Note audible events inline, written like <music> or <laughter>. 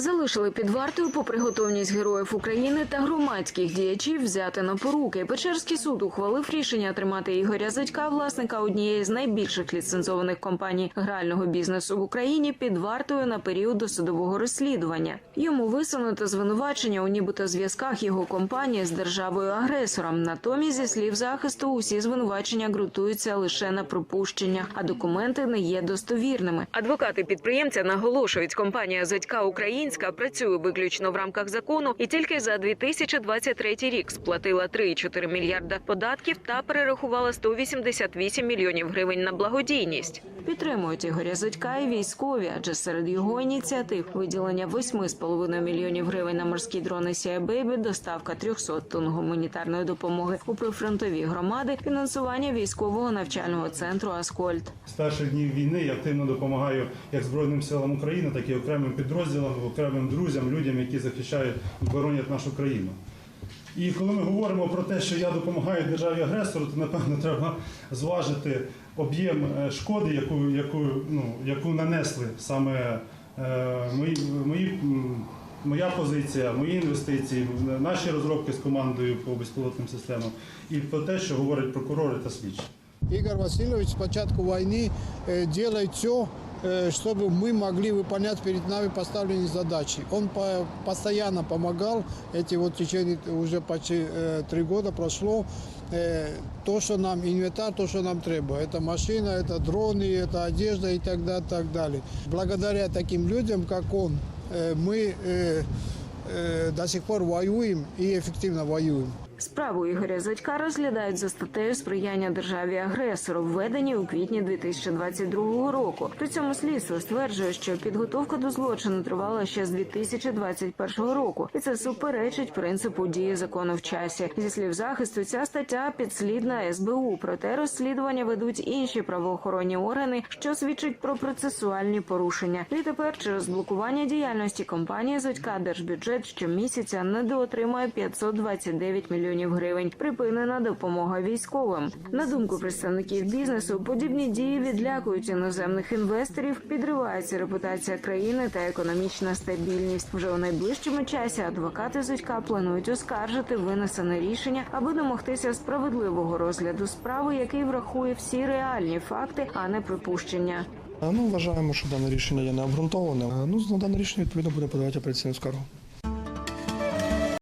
Залишили під вартою попри готовність героїв України та громадських діячів взяти на поруки. Печерський суд ухвалив рішення тримати Ігоря Зятька, власника однієї з найбільших ліцензованих компаній грального бізнесу в Україні, під вартою на період досудового розслідування. Йому висунуто звинувачення у нібито зв'язках його компанії з державою агресором. Натомість, зі слів захисту, усі звинувачення ґрунтуються лише на припущення, а документи не є достовірними. Адвокати підприємця наголошують, компанія Зятька Українська працює виключно в рамках закону і тільки за 2023 рік сплатила 3,4 мільярда податків та перерахувала 188 мільйонів гривень на благодійність. Підтримують Ігоря Зятька і військові, адже серед його ініціатив виділення 8,5 мільйонів гривень на морські дрони Сія Бейбі, доставка 300 тонн гуманітарної допомоги у прифронтові громади, фінансування військового навчального центру Аскольд. З перших днів війни я активно допомагаю як Збройним силам України, так і окремим підрозділам, окремим друзям, людям, які захищають боронять нашу країну. І коли ми говоримо про те, що я допомагаю державі агресору, то напевно <laughs> треба зважити об'єм е, шкоди, яку, яку, ну, яку нанесли саме е, мої, мої, моя позиція, мої інвестиції, наші розробки з командою по безпілотним системам, і про те, що говорять прокурори та слідчі. Игорь Васильевич с початку войны э, делает все, чтобы мы могли выполнять перед нами поставленные задачи. Он по- постоянно помогал, эти вот в течение уже почти э, три года прошло, э, то, что нам, инвентарь, то, что нам требует. Это машина, это дроны, это одежда и так далее, так далее. Благодаря таким людям, как он, э, мы э, э, до сих пор воюем и эффективно воюем. Справу Ігоря Зятька розглядають за статтею сприяння державі агресору, введені у квітні 2022 року. При цьому слідство стверджує, що підготовка до злочину тривала ще з 2021 року, і це суперечить принципу дії закону в часі. Зі слів захисту, ця стаття підслідна СБУ. Проте розслідування ведуть інші правоохоронні органи, що свідчить про процесуальні порушення. Відтепер через блокування діяльності компанії Зодька держбюджет щомісяця недоотримує 529 мільйонів гривень. Припинена допомога військовим. На думку представників бізнесу, подібні дії відлякують іноземних інвесторів, підривається репутація країни та економічна стабільність. Вже у найближчому часі адвокати Зодька планують оскаржити винесене рішення, аби домогтися справедливого розгляду справи, який врахує всі реальні факти, а не припущення. Ну, вважаємо, що дане рішення є необґрунтованим. Ну, на дане рішення відповідно буде подавати апеляційну скаргу.